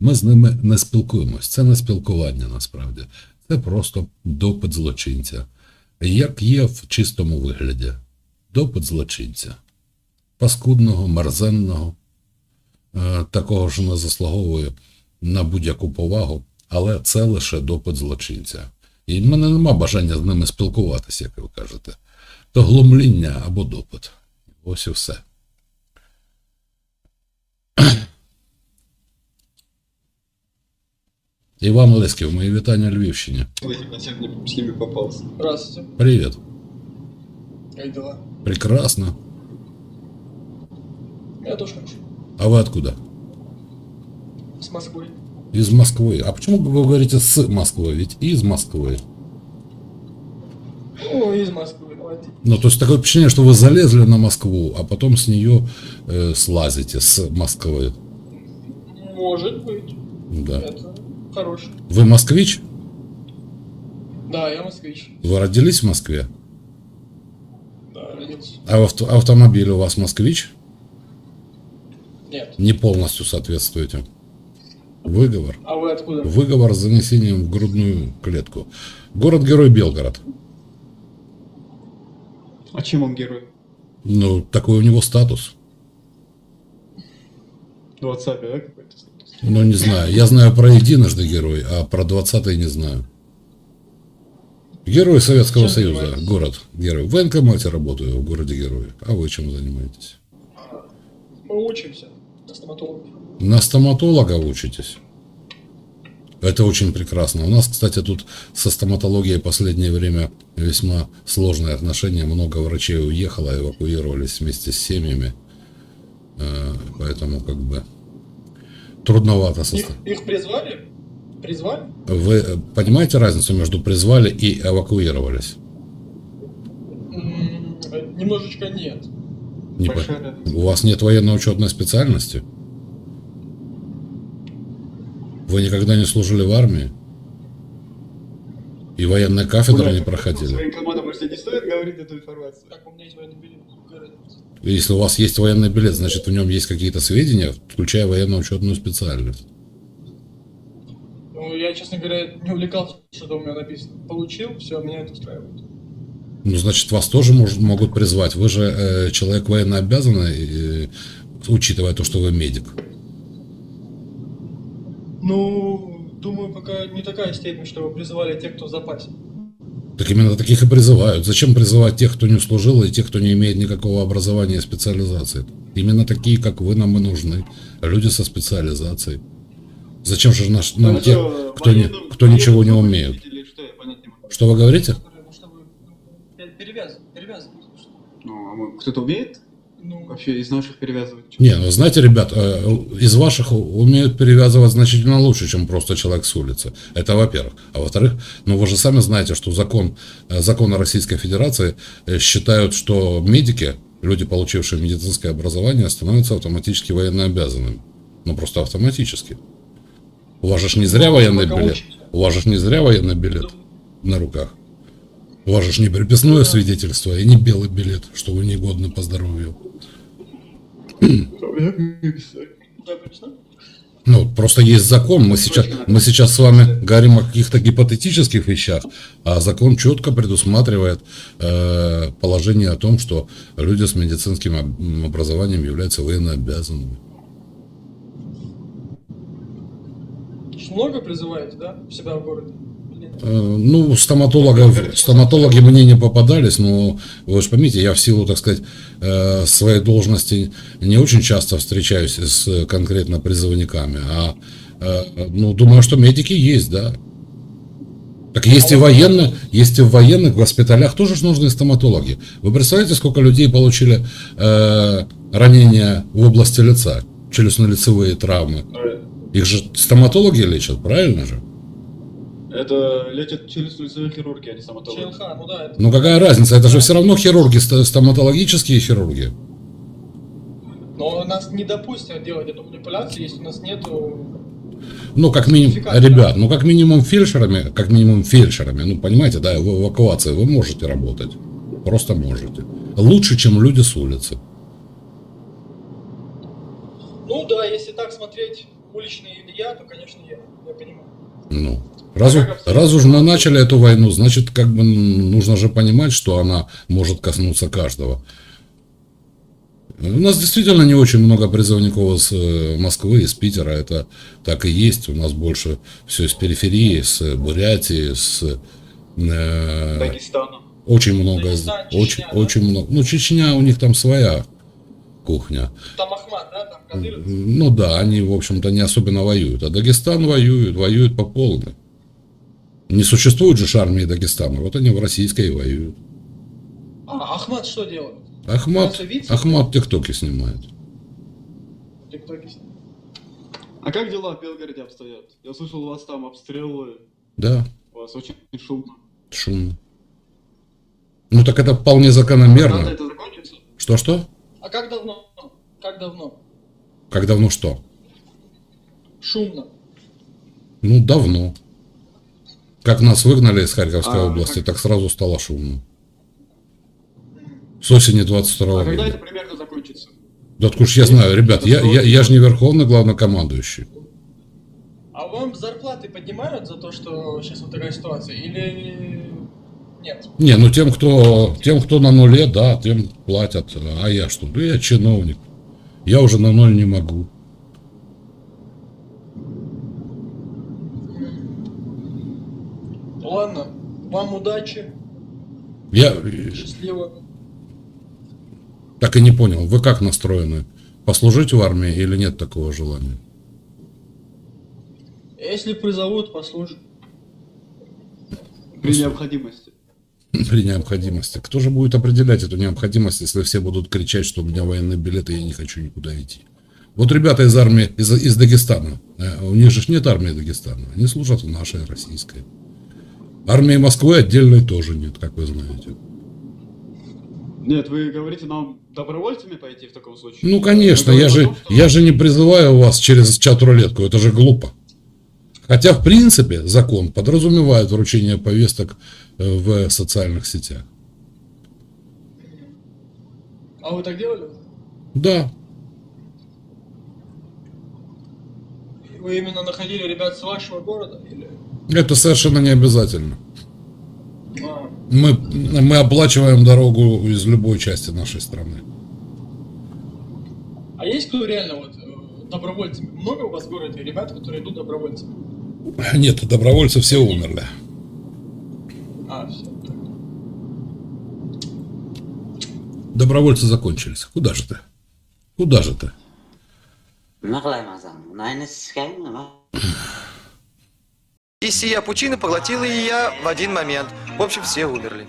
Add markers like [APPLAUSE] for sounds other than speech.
Ми з ними не спілкуємось. Це не спілкування насправді. Це просто допит злочинця. Як є в чистому вигляді. Допит злочинця. Паскудного, мерзенного, е, такого що не заслуговує на будь-яку повагу, але це лише допит злочинця. І в мене нема бажання з ними спілкуватися, як ви кажете. То глумління або допит. Ось і все. Іван Леськів, мої вітання Львівщині. Этим на всех не- с ними попался. Здравствуйте. Привіт. Как дела? Прекрасно. Я тоже хорошо. А вы откуда? С Москвы. Из Москвы. А почему вы говорите с Москвы? Ведь из Москвы. О, из Москвы, давайте. Ну, то есть такое впечатление, что вы залезли на Москву, а потом с нее э, слазите, с Москвы. Может быть. Да. Это хороший. Вы москвич? Да, я москвич. Вы родились в Москве? Да, родился. А авто- автомобиль у вас москвич? Нет. Не полностью соответствуете. Выговор. А вы откуда? Выговор с занесением в грудную клетку. Город-герой Белгород. А чем он герой? Ну, такой у него статус. В WhatsApp, да, какой-то статус? Ну, не знаю. Я знаю про единожды герой, а про 20 не знаю. Герой Советского Чем Союза. занимаетесь? Город. Герой. В военкомате работаю в городе Герой. А вы чем занимаетесь? Мы учимся на стоматологов. На стоматолога учитесь? Это очень прекрасно. У нас, кстати, тут со стоматологией последнее время весьма сложные отношения. Много врачей уехало, эвакуировались вместе с семьями. Э, Поэтому как бы трудновато со Их, их призвали? Призвали? Вы э, понимаете разницу между призвали и эвакуировались? Немножечко нет. Не по-. У вас нет военно-учетной специальности? Вы никогда не служили в армии? И военная кафедра не С проходили? военкоматом, может, не стоит говорить эту информацию? Так, у меня есть военный билет. Если у вас есть военный билет, значит в нем есть какие-то сведения, включая военно-учетную специальность. Ну, я, честно говоря, не увлекался, что у меня написано. Получил, все, меня это устраивает. Ну, значит, вас тоже мож- могут призвать. Вы же э, человек военно обязанный, э, учитывая то, что вы медик. Ну, думаю, пока не такая степень, чтобы призывали тех, кто в запасе. Так именно таких и призывают. Зачем призывать тех, кто не служил, и тех, кто не имеет никакого образования и специализации? Именно такие, как вы, нам и нужны. Люди со специализацией. Зачем же наш, нам Ну, тех, что, кто, не, кто ничего не умеет? что. Что вы говорите? Ну, а мы- кто-то умеет вообще из наших перевязывать? Не, ну знаете, ребят, э, из ваших умеют перевязывать значительно лучше, чем просто человек с улицы. Это во-первых. А во-вторых, ну вы же сами знаете, что закон, э, законы Российской Федерации э, считают, что медики, люди, получившие медицинское образование, становятся автоматически военнообязанными. Ну просто автоматически. У вас же не зря военный билет. У вас же не зря военный билет на руках. У вас же не приписное свидетельство и не белый билет, что вы негодны по здоровью. Ну, просто есть закон. Мы сейчас, мы сейчас с вами говорим о каких-то гипотетических вещах, а закон четко предусматривает э, положение о том, что люди с медицинским об- образованием являются военнообязанными. Много призываете, да, себя в городе? Э, ну, стоматологов, стоматологи мне не попадались, но вы же поймите, я в силу, так сказать, э, своей должности не очень часто встречаюсь с конкретно призывниками, а э, ну, думаю, что медики есть, да. Так есть и военные, есть и в военных госпиталях тоже нужны стоматологи. Вы представляете, сколько людей получили э, ранения в области лица, челюстно-лицевые травмы? Их же стоматологи лечат, правильно же? Это лечат челюстно-лицевые хирурги, а не стоматологи. ЧЛХ, ну да, это... Ну какая разница? Это же все равно хирурги, ст- стоматологические хирурги. Но нас не допустят делать эту манипуляцию, если у нас нету... Ну, как минимум, ребят, ну как минимум фельдшерами, как минимум фельдшерами, ну понимаете, да, в эвакуации вы можете работать. Просто можете. Лучше, чем люди с улицы. Ну да, если так смотреть, уличный Илья, то, конечно, я, я понимаю. Ну, раз, А обстоят раз уж мы начали эту войну, значит, как бы нужно же понимать, что она может коснуться каждого. У нас действительно не очень много призывников из э, Москвы, из Питера, это так и есть. У нас больше все из периферии, с Бурятии, с э, Дагестана. очень много, Дагестан, Чечня, очень, да? очень много. Ну, Чечня у них там своя кухня. Там Ахмат, да, там Кадыров. Ну да, они, в общем-то, не особенно воюют. А Дагестан воюет, воюет по полной. Не существует же армии Дагестана. Вот они в российской и воюют. А Ахмат что делает? Ахмат? Ахмат тиктоки снимает. В ТикТоке. А как дела в Белгороде обстоят? Я слышал, у вас там обстрелы, Да, у вас очень шумно. шумно. Ну так это вполне закономерно. это закончится? Что-что? А как давно? Как давно? Как давно что? Шумно. Ну, давно. Как нас выгнали из Харьковской А, области, как- так сразу стало шумно. С осени 22 А когда года. это примерно закончится? Да откуда ж я знаю, ребят, я, я, я же не верховный главнокомандующий. А вам зарплаты поднимают за то, что сейчас вот такая ситуация? Или нет? Не, ну тем, кто, тем, кто на нуле, да, тем платят. А я что? Да я чиновник. Я уже на ноль не могу. Ладно, вам удачи, Я счастливо. так и не понял, вы как настроены? Послужить в армии или нет такого желания? Если призовут, послушай. При необходимости. [LAUGHS] При необходимости. Кто же будет определять эту необходимость, если все будут кричать, что у меня военный билет, и я не хочу никуда идти? Вот ребята из армии, из, из Дагестана, э, у них же нет армии Дагестана, они служат в нашей российской. Армии Москвы отдельной тоже нет, как вы знаете. Нет, вы говорите нам добровольцами пойти в таком случае? Ну, конечно, я же, что- я же не призываю вас через чат-рулетку, это же глупо. Хотя, в принципе, закон подразумевает вручение повесток э, в социальных сетях. А вы так делали? Да, Вы именно находили ребят с вашего города? Или... это совершенно не обязательно. А, Мы, мы оплачиваем дорогу из любой части нашей страны. а есть кто реально вот э, добровольцами? Много у вас в городе ребят, которые идут добровольцами? [LAUGHS] Нет, добровольцы все умерли. А, все. Добровольцы закончились. Куда же ты? Куда же ты? И сия пучина поглотила и я в один момент. В общем, все умерли.